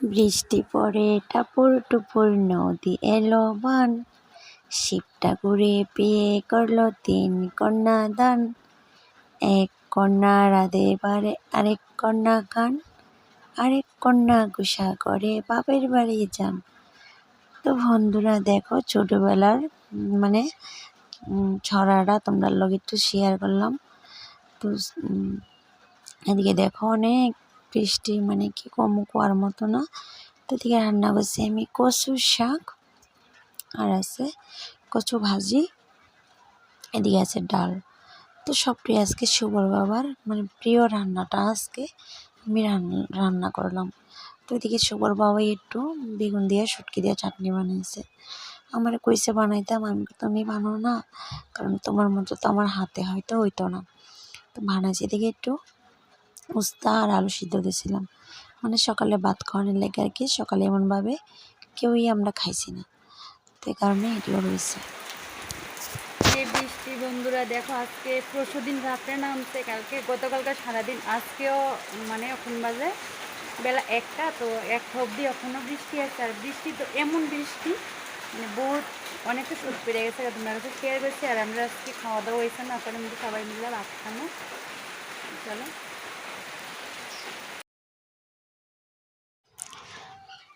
বৃষ্টি পড়ে টাপুর টুপুর নদী এলো বান। শিব ঠাকুরে পেয়ে করল তিন কন্যা দান। এক কন্যা রাধে বারে, আরেক কন্যা কান আরেক কন্যা গুসা করে বাপের বাড়ি যান। তো বন্ধুরা, দেখো ছোটোবেলার মানে ছড়াটা তোমরা লোক একটু শেয়ার করলাম। তো এদিকে দেখো অনেক বৃষ্টি মানে কি কম কুয়ার মতো না। তো এদিকে রান্না করছি আমি কচু শাক আর আছে কচু ভাজি, এদিকে আছে ডাল। তো সবটাই আজকে শুভর বাবার মানে প্রিয় রান্নাটা আজকে আমি রান্না করলাম। তো এদিকে শুভর বাবাই একটু বেগুন দিয়ে শুটকি দিয়ে চাটনি বানিয়েছে আমার কইসে বানাইতাম, আমি তুমি বানাও না, কারণ তোমার মতো তো আমার হাতে হয়তো হইতো না। তো বানাইছি এদিকে একটু উস্তা আর আলু সিদ্ধ দিয়েছিলাম। মানে সকালে ভাত খাওয়ানোর লেগে আর কি, সকালে এমনভাবে কেউই আমরা খাইছি না। তো কারণে এগুলো রয়েছে বৃষ্টি বন্ধুরা, দেখো আজকে পরশু দিন রাত্রে নামছে, কালকে গতকালকে সারাদিন, আজকেও মানে এখন বাজে বেলা একটা, তো একটা অবধি এখনও বৃষ্টি আছে। আর বৃষ্টি তো এমন বৃষ্টি মানে বহুত অনেকটা সুখ পেরে গেছে তোমরা কাছে শেয়ার করছি। আর আমরা আজকে খাওয়া দাওয়া হয়েছে না মধ্যে সবাই মিলে ভাত খানো চলো।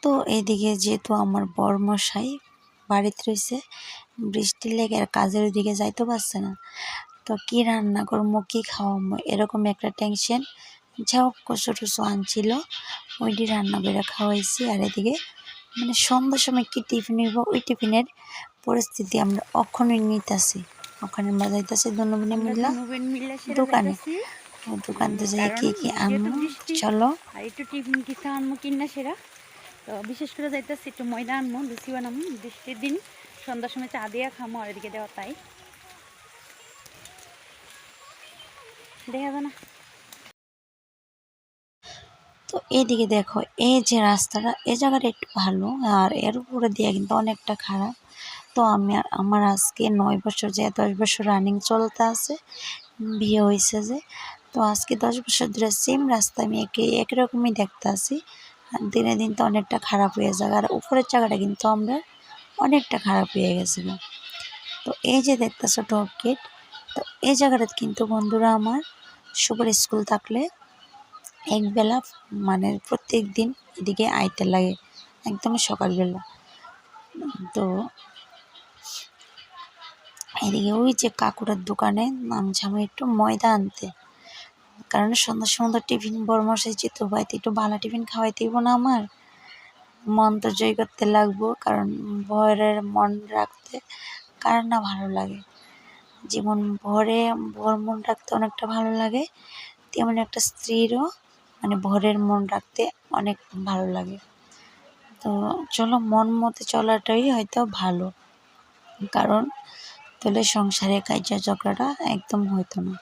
তো এদিকে যেহেতু আমার বর মশাই বাড়িতে রয়েছে বৃষ্টি লেগে আর কাজের ওদিকে যাইতে পারছে না তো কি রান্না করব কী খাওয়াবো এরকম একটা টেনশন যাও কচু টুসু আনছিল ওইটি রান্না করে খাওয়াইছি আর এদিকে মানে সন্ধ্যার সময় কি টিফিন নিব ওই টিফিনের পরিস্থিতি আমরা অক্ষণই নিতেছি ওখানে আমরা যাইতেছি দুজনে মিললা দুজন মিলে সেটা দোকানে। যাইতাছি। দোকান তো যাই কি কি আনব চলো একটু টিফিন কিছু আনব কিনা সেরা তো বিশেষ করে যাইতেছি একটু ময়দা আনব লুচি বানাবো বৃষ্টির দিন। সন্ধ্যার সময় চা দিয়া খামো আর এদিকে দেওয়া তাই। দেখা যায় না। তো এইদিকে দেখো, এই যে রাস্তাটা এই জায়গাটা একটু ভালো আর এর উপরে দিয়ে কিন্তু অনেকটা খারাপ। তো আমি আমার আজকে নয় বছর যে দশ বছর রানিং চলতে আছে, বিয়ে হয়েছে যে, তো আজকে দশ বছর ধরে সেম রাস্তা আমি একে একই রকমই দেখতে আছি। দিনে দিন তো অনেকটা খারাপ হয়ে যাবে আর উপরের জায়গাটা কিন্তু আমরা অনেকটা খারাপ হয়ে গেছে গো। তো এই যে দেখতেছো টপ গেট, তো এই জায়গাটাতে কিন্তু বন্ধুরা আমার সুপার স্কুল থাকলে একবেলা মানে প্রত্যেক দিন এদিকে আইতে লাগে, একদম সকালবেলা। তো এদিকে ওই যে কাকুরের দোকানে নামছে আমি একটু ময়দা আনতে। কারণ সময় তো টিফিন মশাই যেত, বাড়িতে একটু ভালো টিফিন খাওয়াইতে হইব না আমার। মন তো জয় করতে লাগবো, কারণ ভয়ের মন রাখতে কার না ভালো লাগে? যেমন ভরে ভর মন রাখতে অনেকটা ভালো লাগে, তেমন একটা স্ত্রীরও মানে ভরের মন রাখতে অনেক ভালো লাগে। তো চলো, মন মতে চলাটাই হয়তো ভালো, কারণ তাহলে সংসারে কাজা ঝগড়াটা একদম হইতো না।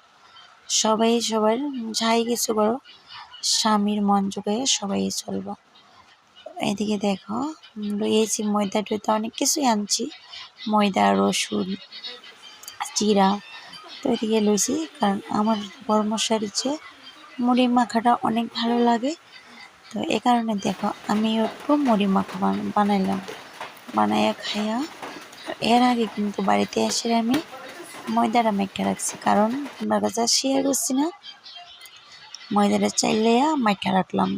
সবাই সবার যাই কিছু করো, স্বামীর মন জোগায় সবাই চলবো। এদিকে দেখো লইয়েছি ময়দা টয়দা অনেক কিছুই আনছি। ময়দা, রসুন, জিরা। তো এদিকে লইছি, কারণ আমার বড় ইচ্ছে মুড়ি মাখাটা অনেক ভালো লাগে। তো এ কারণে দেখো, আমি একটু মুড়ি মাখা বানাইলাম। বানাইয়া খাইয়া, এর আগে কিন্তু বাড়িতে এসে আমি ময়দাটা মেখে রাখছি। কারণ তোমার কাছে শেয়ার করছি না ময়দাটা চাইলেয়া মেখে রাখলাম,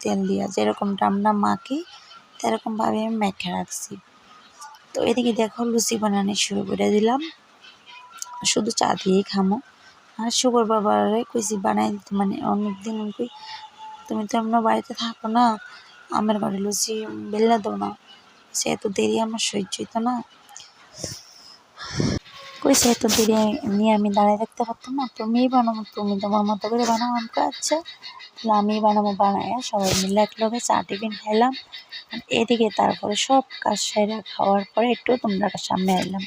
তেল দিয়া। যেরকমটা আমরা মাখি সেরকমভাবে আমি মেখে রাখছি। তো এদিকে দেখো লুচি বানানো শুরু করে দিলাম। শুধু চা দিয়েই খামো। আর শুভর বাবারে কইছি, বানাই দিতে মানে অনেক দিন কই, তুমি তো এমন বাড়িতে থাকো না, আমার ঘরে লুচি বেলনা দাও না। সে এত দেরি আমার সহ্য হইতো না। কইছে এত দেরি নিয়ে আমি দাঁড়িয়ে থাকতে পারতাম না, তুমিই বানাবো তুমি তোমার মতো করে বানাও আমাকে আচ্ছা? তাহলে আমিই বানাবো, বানায় সবাই মিলে এক লগে চা, টিফিন খাইলাম। আর এদিকে তারপরে সব কাজ সেরে খাওয়ার পরে একটু তোমরা সামনে এলাম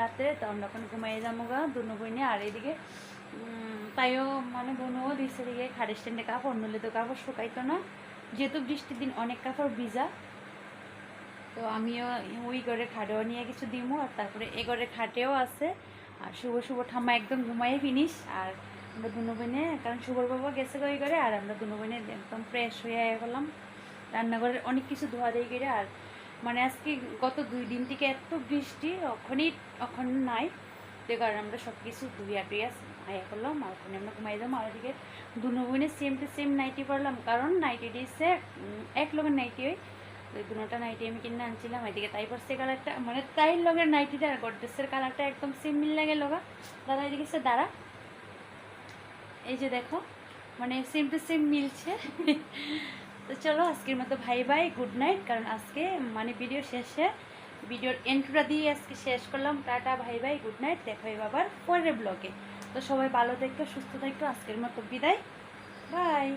রাত্রে তো আমরা এখন ঘুমাইয়ে যাব গা, দুনো বইনে, আর এদিকে তাইও মানে বোনও দিচ্ছে দিকে খাড়ি স্ট্যান্ডে কাপড় নলে তো কাপড় শুকাইতো না। যেহেতু বৃষ্টির দিন অনেক কাপড় ভিজা তো আমিও ওই ঘরে খাটেও নিয়ে কিছু দিমু, আর তারপরে এ ঘরে খাটেও আছে। আর শুভ শুভ ঠাম্মা একদম ঘুমাই ফিনিস আর আমরা দুনো বোনে কারণ শুভর বাবা গেছে ওই ঘরে আর আমরা দুনো বোনে একদম ফ্রেশ হয়ে গেলাম। রান্নাঘরের অনেক কিছু ধোয়া দিয়ে গেলে আর মানে আজকে গত দুই দিন থেকে এত বৃষ্টি ওখানেই এখন নাই। যে কারণে আমরা সব কিছু ধুইয়া টুইয়া আয়া করলাম, আর ওখানে আমরা ঘুমাই যাব। আর ওদিকে দুনো বোনে সেম টু সেম নাইটি পরলাম কারণ নাইটি দিচ্ছে এক লগের নাইটি ওই। ওই দুটা নাইটি আমি কিনে আনছিলাম, এদিকে তাই পরছে কালারটা মানে তাই লগের নাইটিটা আর গড্রেসের কালারটা একদম সেম মিল লাগে লগা। দাদা, এদিকে সে দাঁড়া। এই যে দেখো মানে সেম টু সেম মিলছে। তো চলো, আজকের মতো ভাই ভাই গুড নাইট কারণ আজকে মানে ভিডিও শেষে ভিডিওর এন্ট্রিটা দিয়ে আজকে শেষ করলাম। টাটা ভাই ভাই গুড নাইট দেখো হবে আবার পরের ব্লগে তো সবাই ভালো থাকতো সুস্থ থাকতো আজকের মতো বিদায়। বাই